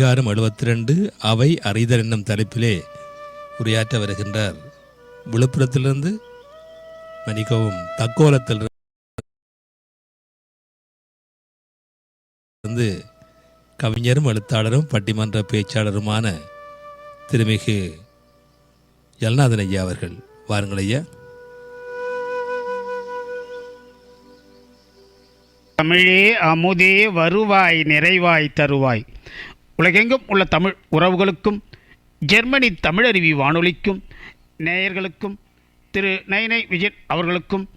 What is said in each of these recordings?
அதிகாரம் எழுபத்தி ரெண்டு அவை அறிதல் என்னும் தலைப்பிலே உரையாற்ற வருகின்றார். விழுப்புரத்திலிருந்து மணிக்கவும் தக்கோலத்தில் இருந்து கவிஞரும் எழுத்தாளரும் பட்டிமன்ற பேச்சாளருமான திருமிகு எல்நாதன் ஐயா அவர்கள். வாருங்கள் ஐயா. தமிழே அமுதே வருவாய் நிறைவாய் தருவாய். உலகெங்கும் உள்ள தமிழ் உறவுகளுக்கும் ஜெர்மனி தமிழருவி வானொலிக்கும் நேயர்களுக்கும் திரு நைனை விஜயன் அவர்களுக்கும்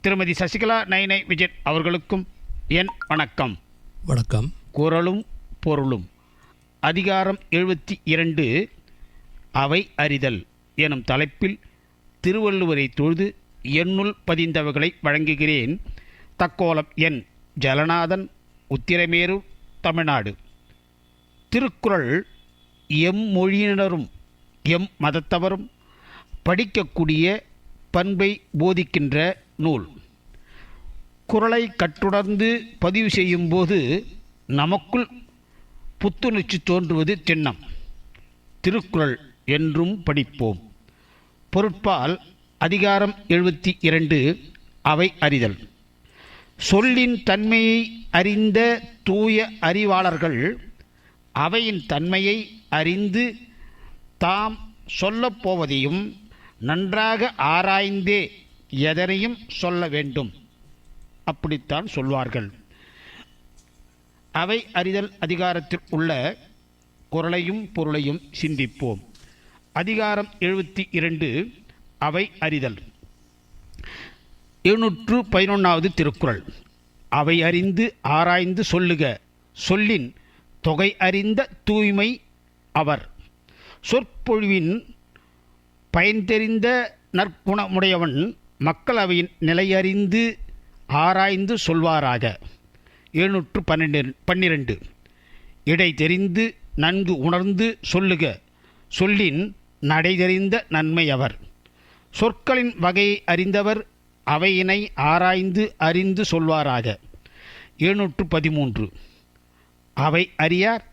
திருமதி சசிகலா நைனை விஜயன் அவர்களுக்கும் என் வணக்கம். வணக்கம். குரலும் பொருளும். அதிகாரம் எழுபத்தி இரண்டு அவை அறிதல் எனும் தலைப்பில் திருவள்ளுவரை தொழுது எண்ணுள் பதிந்தவர்களை வழங்குகிறேன். தக்கோலம் என் ஜலநாதன் உத்திரமேரூர் தமிழ்நாடு. திருக்குறள் எம் மொழியினரும் எம் மதத்தவரும் படிக்கக்கூடிய பண்பை போதிக்கின்ற நூல். குறளை கற்றுணர்ந்து பதிவு செய்யும்போது நமக்குள் புத்துணர்ச்சி தோன்றுவது திண்ணம். திருக்குறள் என்றும் படிப்போம். பொருட்பால் அதிகாரம் எழுபத்தி இரண்டு அவை அறிதல். சொல்லின் தன்மையை அறிந்த தூய அறிவாளர்கள் அவையின் தன்மையை அறிந்து தாம் சொல்லப்போவதையும் நன்றாக ஆராய்ந்தே எதனையும் சொல்ல வேண்டும். அப்படித்தான் சொல்வார்கள். அவை அறிதல் அதிகாரத்தில் உள்ள குரலையும் பொருளையும் சிந்திப்போம். அதிகாரம் எழுபத்தி இரண்டு அவை அறிதல். எழுநூற்று பதினொன்றாவது திருக்குறள். அவை அறிந்து ஆராய்ந்து சொல்லுக. சொல்லின் தொகை அறிந்த தூய்மை அவர். சொற்பொழிவின் பயன் தெரிந்த நற்குணமுடையவன் மக்களவையின் நிலையறிந்து ஆராய்ந்து சொல்வாராக. எழுநூற்று பன்னெண்டு பன்னிரண்டு. இடை தெரிந்து நன்கு உணர்ந்து சொல்லுக. சொல்லின் நடை தெரிந்த நன்மை அவர். சொற்களின் வகையை அறிந்தவர் அவையினை ஆராய்ந்து அறிந்து சொல்வாராக. எழுநூற்று பதிமூன்று. அவை அறியார்.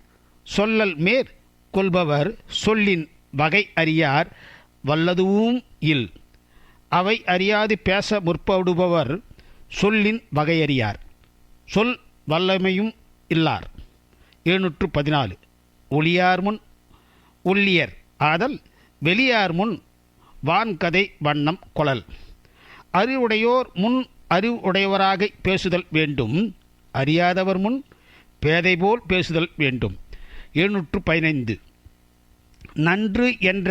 சொல்லல் மேற் கொள்பவர் சொல்லின் வகை அறியார். வல்லதுவும் இல். அவை அறியாது பேச முற்படுபவர் சொல்லின் வகையறியார் சொல் வல்லமையும் இல்லார். எழுநூற்று பதினாலு. ஒளியார் முன் ஒல்லியர் ஆதல் வெளியார் முன் வான்கதை வண்ணம் கொளல். அறிவுடையோர் முன் அறிவுடையவராக பேசுதல் வேண்டும். அறியாதவர் முன் பேதை போல் பேசுதல் வேண்டும். எழுநூற்று பதினைந்து நன்று என்ற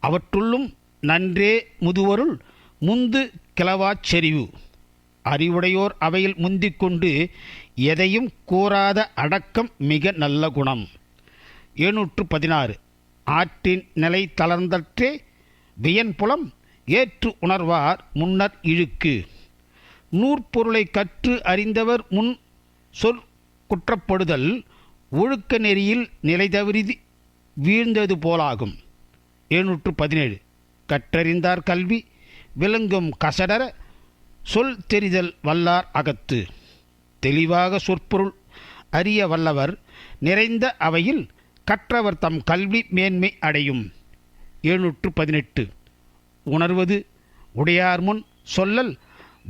அவற்றுள்ளும் நன்றே முதுவருள் முந்து கிளவாச் செறிவு. அறிவுடையோர் அவையில் முந்திக் கொண்டு எதையும் கூறாத அடக்கம் மிக நல்ல குணம். எழுநூற்று பதினாறு ஆற்றின் நிலை தளர்ந்தற்றே வியன்புலம் ஏற்று உணர்வார் முன்னர் இழுக்கு. நூற்பொருளை கற்று அறிந்தவர் முன் சொற் குற்றப்படுதல் ஒழுக்க நெறியில் நிலை தவறி வீழ்ந்தது போலாகும். எழுநூற்று பதினேழு கற்றறிந்தார் கல்வி விளங்கும் கசடர சொல் தெரிதல் வல்லார் அகத்து. தெளிவாக சொற்பொருள் அறிய வல்லவர் நிறைந்த அவையில் கற்றவர் தம் கல்வி மேன்மை அடையும். எழுநூற்று பதினெட்டு உணர்வது உடையார் முன் சொல்லல்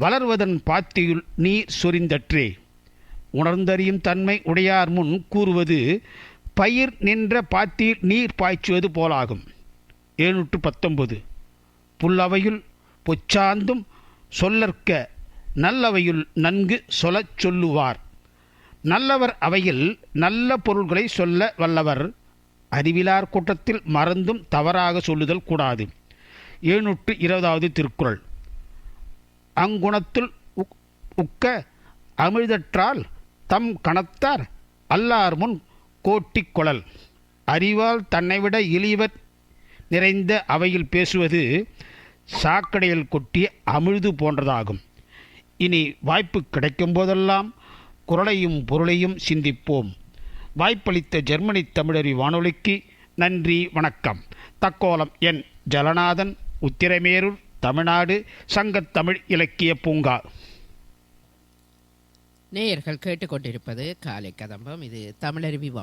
வளர்வதன் பாத்தியுள் நீர் சொரிந்தற்றே. உணர்ந்தறியும் தன்மை உடையார் முன் கூறுவது பயிர் நின்ற பாத்தியில் நீர் பாய்ச்சுவது போலாகும். எழுநூற்று பத்தொன்பது. புல்லவையுள் பொச்சாந்தும் சொல்லற்க நல்லவையுள் நன்கு சொல்லச் சொல்லுவார். நல்லவர் அவையில் நல்ல பொருள்களை சொல்ல வல்லவர். அறிவிலார் கூட்டத்தில் மறந்தும் தவறாக சொல்லுதல் கூடாது. எழுநூற்று இருபதாவது திருக்குறள். அங்குணத்துள் உக்- உக்க அமிழ்தற்றால் தம் கணத்தார் அல்லார் முன் கோட்டிக் கொளல் அறிவால் தன்னைவிட இழிவர் நிறைந்த அவையில் பேசுவது சாக்கடையில் கொட்டிய அமிழ்து போன்றதாகும். இனி வாய்ப்பு கிடைக்கும் போதெல்லாம் குரலையும் பொருளையும் சிந்திப்போம். வாய்ப்பளித்த ஜெர்மனி தமிழறி வானொலிக்கு நன்றி வணக்கம். தக்கோலம் என் ஜலநாதன் உத்திரமேரூர் தமிழ்நாடு சங்கத்தமிழ் இலக்கிய பூங்கா. நேயர்கள் கேட்டுக்கொண்டிருப்பது காலை கதம்பம். இது தமிழருவி